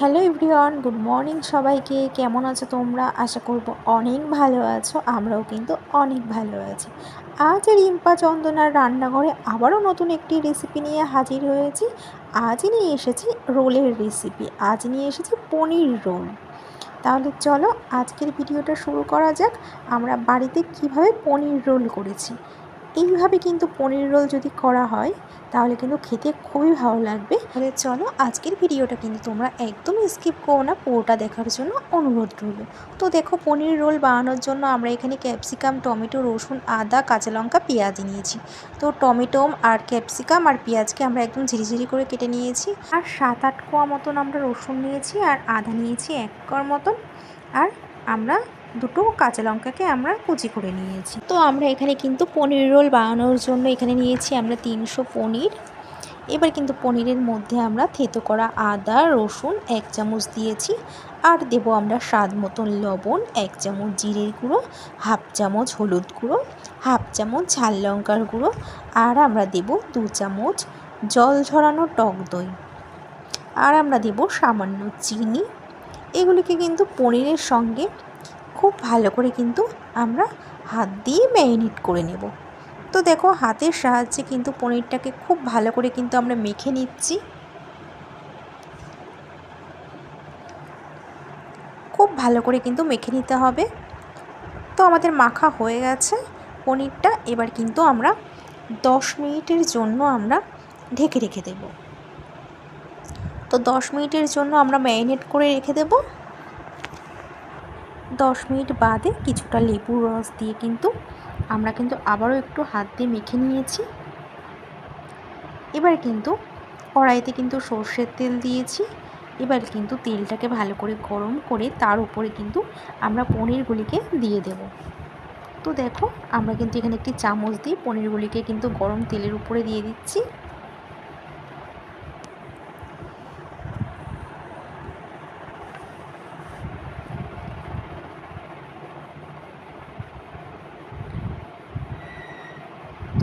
Hello everyone, good morning সবাইকে। কেমন আছো তোমরা? আশা করব অনেক ভালো আছো, আমরাও কিন্তু অনেক ভালো আছি। আজ রিম্পা চন্দনার রান্নাঘরে আবারও নতুন একটি রেসিপি নিয়ে হাজির হয়েছি। আজ নিয়ে এসেছি রোলের রেসিপি আজ নিয়ে এসেছি পনির রোল। তাহলে চলো আজকের ভিডিওটা শুরু করা যাক, আমরা বাড়িতে কীভাবে পনির রোল করেছি। এইভাবে কিন্তু পনির রোল যদি করা হয়, তাহলে কিন্তু খেতে খুবই ভালো লাগবে। তাহলে চলো আজকের ভিডিওটা কিন্তু তোমরা একদম স্কিপ করো না, পুরোটা দেখার জন্য অনুরোধ রইল। তো দেখো পনির রোল বানানোর জন্য আমরা এখানে ক্যাপসিকাম, টমেটো, রসুন, আদা, কাঁচা লঙ্কা, পেঁয়াজ নিয়েছি। তো টমেটো আর ক্যাপসিকাম আর পেঁয়াজকে আমরা একদম ঝিরিঝিরি করে কেটে নিয়েছি। আর সাত আট কোয়া মতন আমরা রসুন নিয়েছি আর আদা নিয়েছি এক কোয়ার মতন। আর আমরা দুটো কাঁচা লঙ্কাকে আমরা কুচি করে নিয়েছি। তো আমরা এখানে কিন্তু পনির রোল বানানোর জন্য এখানে নিয়েছি আমরা তিনশো পনির। এবার কিন্তু পনিরের মধ্যে আমরা থেতো করা আদা, রসুন এক চামচ দিয়েছি আর দেব আমরা স্বাদ মতন লবণ এক চামচ জিরের গুঁড়ো, হাফ চামচ হলুদ গুঁড়ো, হাফ চামচ ঝাল লঙ্কার গুঁড়ো আর আমরা দেব দু চামচ জল ঝরানো টক দই। আর আমরা দেব সামান্য চিনি। এগুলিকে কিন্তু পনিরের সঙ্গে খুব ভালো করে কিন্তু আমরা হাত দিয়ে ম্যারিনেট করে নেব। তো দেখো হাতের সাহায্যে কিন্তু পনিরটাকে খুব ভালো করে কিন্তু আমরা মেখে নিচ্ছি। খুব ভালো করে কিন্তু মেখে নিতে হবে। তো আমাদের মাখা হয়ে গেছে। পনিরটা এবার কিন্তু আমরা দশ মিনিটের জন্য আমরা ঢেকে রেখে দেব। তো দশ মিনিটের জন্য আমরা ম্যারিনেট করে রেখে দেবো। দশ মিনিট বাদে কিছুটা লেবুর রস দিয়ে কিন্তু আমরা কিন্তু আবারও একটু হাত দিয়ে মেখে নিয়েছি। এবার কিন্তু কড়াইতে কিন্তু সর্ষের তেল দিয়েছি। এবার কিন্তু তেলটাকে ভালো করে গরম করে তার উপরে কিন্তু আমরা পনিরগুলিকে দিয়ে দেব। তো দেখো, আমরা কিন্তু এখানে একটি চামচ দিয়ে পনিরগুলিকে কিন্তু গরম তেলের উপরে দিয়ে দিচ্ছি।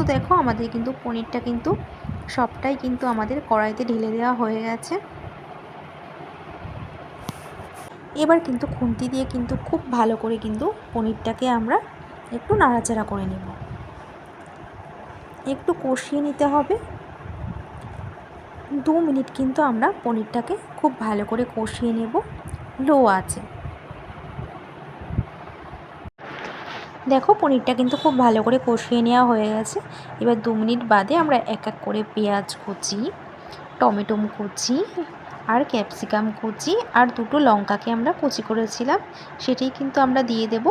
দেখো, আমাদের কিন্তু পনিরটা কিন্তু সবটাই কিন্তু আমাদের কড়াইতে ঢেলে দেওয়া হয়ে গেছে। এবার কিন্তু খুন্তি দিয়ে কিন্তু খুব ভালো করে কিন্তু পনিরটাকে আমরা একটু নাড়াচাড়া করে নেব। একটু কষিয়ে নিতে হবে। দু মিনিট কিন্তু আমরা পনিরটাকে খুব ভালো করে কষিয়ে নেব। লো আছে দেখো পনিরটা কিন্তু খুব ভালো করে কষিয়ে নেওয়া হয়ে গেছে। এবার দু মিনিট বাদে আমরা এক এক করে পেঁয়াজ কুচি, টমেটো কুচি আর ক্যাপসিকাম কুচি আর দুটো লঙ্কাকে আমরা কুচি করেছিলাম, সেটাই কিন্তু আমরা দিয়ে দেব।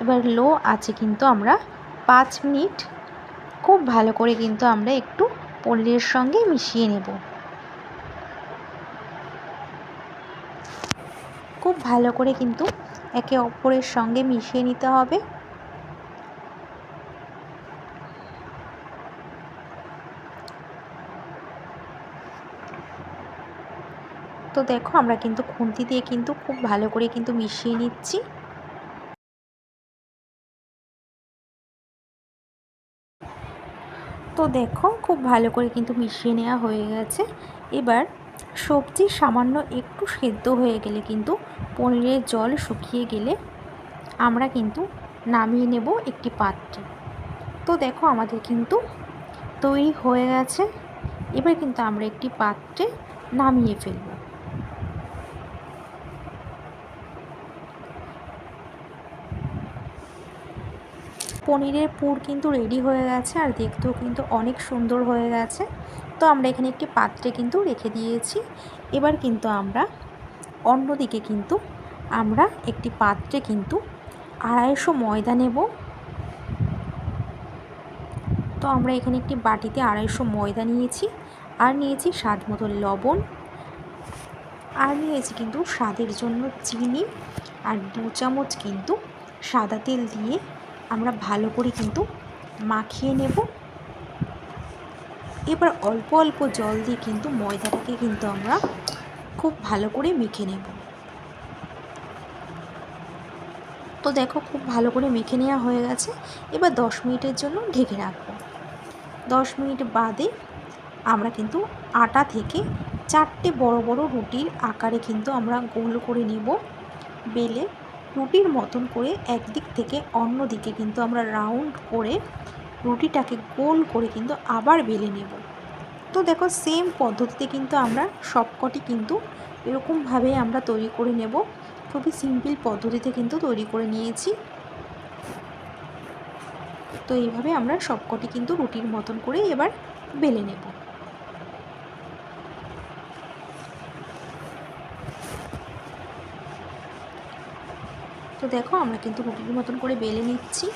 এবার লো আছে কিন্তু আমরা পাঁচ মিনিট খুব ভালো করে কিন্তু আমরা একটু পনিরের সঙ্গে মিশিয়ে নেব। খুব ভালো করে কিন্তু একে অপরের সঙ্গে মিশিয়ে নিতে হবে। তো দেখো, আমরা কিন্তু খুন্তি দিয়ে কিন্তু খুব ভালো করে কিন্তু মিশিয়ে নিচ্ছি। তো দেখো, খুব ভালো করে কিন্তু মিশিয়ে নেওয়া হয়ে গেছে। এবার সবজি সামান্য একটু সেদ্ধ হয়ে গেলে কিন্তু পনিরের জল শুকিয়ে গেলে আমরা কিন্তু নামিয়ে নেব একটি পাত্রে। তো দেখো, আমাদের কিন্তু তৈরি হয়ে গেছে। এবার কিন্তু আমরা একটি পাত্রে নামিয়ে ফেলব। পনিরের পুর কিন্তু রেডি হয়ে গেছে আর দেখতেও কিন্তু অনেক সুন্দর হয়ে গেছে। তো আমরা এখানে একটি পাত্রে কিন্তু রেখে দিয়েছি। এবার কিন্তু আমরা অন্যদিকে কিন্তু আমরা একটি পাত্রে কিন্তু আড়াইশো ময়দা নেব। তো আমরা এখানে একটি বাটিতে আড়াইশো ময়দা নিয়েছি আর নিয়েছি স্বাদ মতো লবণ। আর নিয়েছি কিন্তু স্বাদের জন্য চিনি আর দু চামচ কিন্তু সাদা তেল দিয়ে আমরা ভালো করে কিন্তু মাখিয়ে নেব। এবার অল্প অল্প জল দিয়ে কিন্তু ময়দাটাকে কিন্তু আমরা খুব ভালো করে মেখে নেব। তো দেখো খুব ভালো করে মেখে নেওয়া হয়ে গেছে। এবার দশ মিনিটের জন্য ঢেকে রাখব। দশ মিনিট বাদে আমরা কিন্তু আটা থেকে চারটে বড় বড় রুটির আকারে কিন্তু আমরা গোল করে নেব। বেলে রুটির মতন করে একদিক থেকে অন্য দিকে কিন্তু আমরা রাউন্ড করে রুটিটাকে গোল করে কিন্তু আবার বেলে নেব। তো দেখো সেম পদ্ধতিতে কিন্তু আমরা সবকটি কিন্তু এরকমভাবে আমরা তৈরি করে নেব। খুবই সিম্পল পদ্ধতিতে কিন্তু তৈরি করে নিয়েছি। তো এইভাবে আমরা সবকটি কিন্তু রুটির মতন করে এবার বেলে নেব। তো দেখো, আমরা কিন্তু রুটির মতন করে বেলে নিচ্ছি।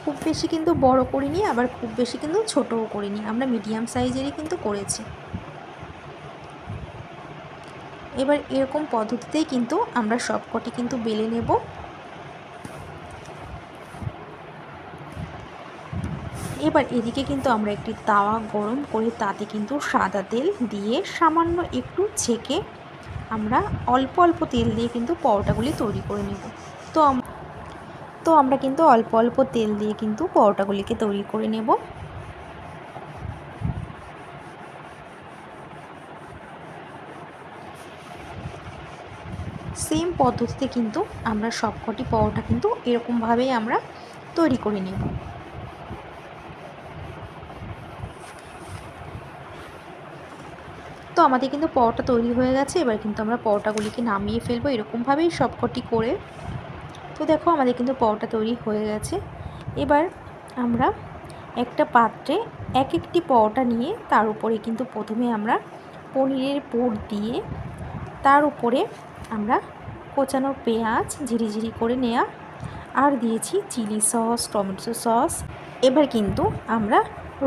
খুব বেশি কিন্তু বড় করিনি, আবার খুব বেশি কিন্তু ছোটও করিনি। আমরা মিডিয়াম সাইজেরই কিন্তু করেছি। এবার এরকম পদ্ধতিতেই কিন্তু আমরা সবকটি কিন্তু বেলে নেব। এবার এদিকে কিন্তু আমরা একটি তাওয়া গরম করে তাতে কিন্তু সাদা তেল দিয়ে সামান্য একটু ছেঁকে আমরা অল্প অল্প তেল দিয়ে কিন্তু পরোটাগুলি তৈরি করে নেব। তো তো আমরা কিন্তু অল্প অল্প তেল দিয়ে কিন্তু পরোটাগুলিকে তৈরি করে নেব। সেম পদ্ধতিতে কিন্তু আমরা সবকটি পরোটা কিন্তু এরকমভাবেই আমরা তৈরি করে নেব। তো আমাদের কিন্তু পরোটা তৈরি হয়ে গেছে, এবার কিন্তু আমরা পরোটাগুলিকে নামিয়ে ফেলব এরকমভাবেই সবকটি করে। তো দেখো আমাদের কিন্তু পরোটা তৈরি হয়ে গেছে। এবার আমরা একটা পাত্রে এক একটি পরোটা নিয়ে তার উপরে কিন্তু প্রথমে আমরা পনিরের পুর দিয়ে তার উপরে আমরা কোচানো পেঁয়াজ ঝিরিঝিরি করে নেওয়া আর দিয়েছি চিলি সস, টমেটো সস। এবার কিন্তু আমরা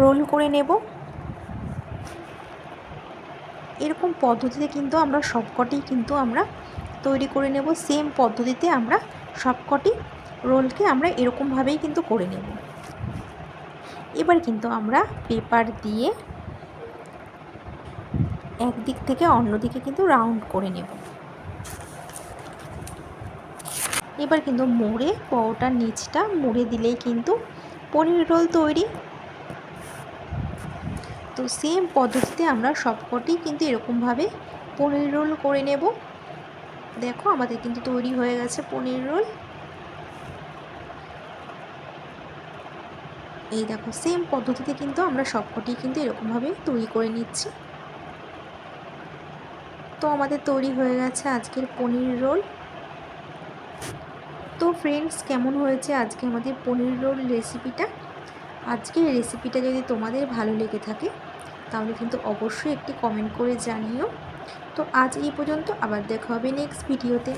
রোল করে নেব। এরকম পদ্ধতিতে কিন্তু আমরা সবকটি কিন্তু আমরা তৈরি করে নেব। সেম পদ্ধতিতে আমরা সবকটি রোলকে আমরা এরকমভাবেই কিন্তু করে নেব। এবার কিন্তু আমরা পেপার দিয়ে একদিক থেকে অন্য দিকে কিন্তু রাউন্ড করে নেব। এবার কিন্তু মোড়ে পরোটার নিচটা মুড়ে দিলেই কিন্তু পনির রোল তৈরি। তো সেম পদ্ধতিতে আমরা সবকটি কিন্তু এরকমভাবে পনির রোল করে নেব। দেখো আমাদের কিন্তু তৈরি হয়ে গেছে পনির রোল এই দেখো সেম পদ্ধতিতে কিন্তু আমরা সবকটি কিন্তু এরকমভাবে তৈরি করে নিচ্ছি। তো আমাদের তৈরি হয়ে গেছে আজকের পনির রোল তো ফ্রেন্ডস কেমন হয়েছে আজকে আমাদের পনির রোল রেসিপিটা আজকের রেসিপিটা যদি তোমাদের ভালো লেগে থাকে, তাহলে কিন্তু অবশ্যই একটি কমেন্ট করে জানিও। তো আজ এই পর্যন্ত, আবার দেখা হবে নেক্সট ভিডিওতে